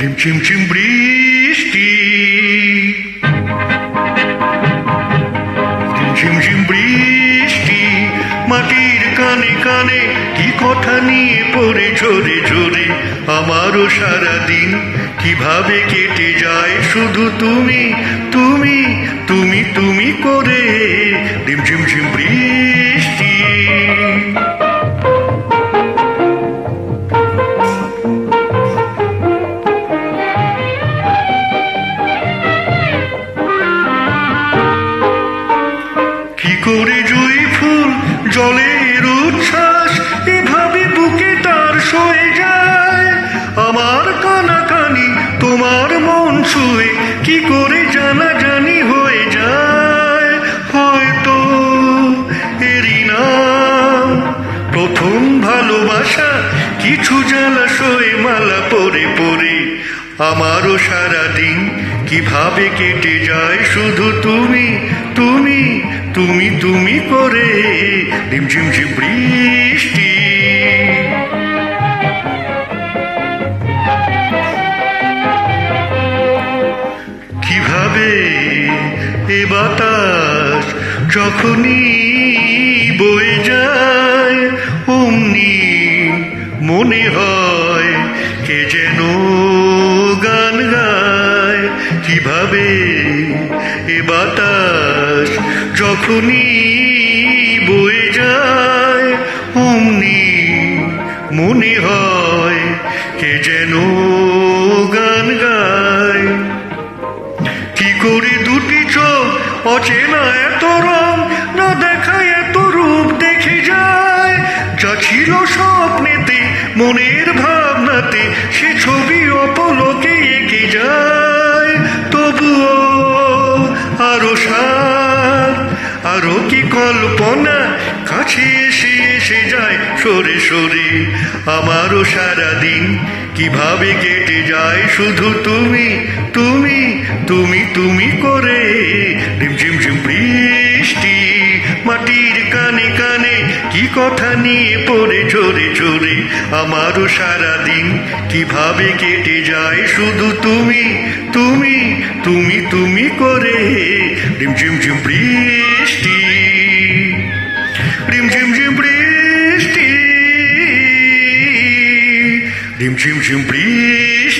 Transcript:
রিমঝিম ঝিম বৃষ্টি রিমঝিম ঝিম বৃষ্টি মাটির কানে কানে কি কথা নিয়ে পড়ে ঝরে ঝরে আমারও সারাদিন কীভাবে কেটে যায়? শুধু তুমি তুমি তুমি তুমি করে রিমঝিম ঝিম বৃষ্টি। কি করে জুই ফুল, জলের উচ্ছ্বাস প্রথম ভালোবাসা, কিছু জলাশয়ে মালা পরে পরে। আমারও সারাদিন কীভাবে কেটে যায় শুধু তুমি তুমি তুমি তুমি করে। রিমঝিম ঝিম, বৃষ্টি। কীভাবে এ বাতাস যখনই বয়ে যায় অমনি মনে হয় কে যেন গান গায়। কীভাবে এ বাতাস যখনই বয়ে যায়, অমনি মনে হয় কে যেন গান গায়। কি করে দুটি চোখ অচেনা এত রং, না মনের ভাবনাতে সে ছবি অপলকে এঁকে যায়। তবুও আরও সার, আরও কি কল্পনা? কাছে এসে এসে যায় সরে সরে। আমারও সারাদিন কীভাবে কেটে যায় শুধু তুমি তুমি তুমি তুমি করে। রিমঝিম ঝিম মাটির কানে কানে কি কথা নিয়ে পড়ে ঝরে ঝরে? আমারও সারাদিন কীভাবে কেটে যায় শুধু তুমি তুমি তুমি তুমি করে রিমঝিম ঝিম বৃষ্টি। রিমঝিম ঝিম বৃষ্টি। রিমঝিম ঝিম বৃষ্টি।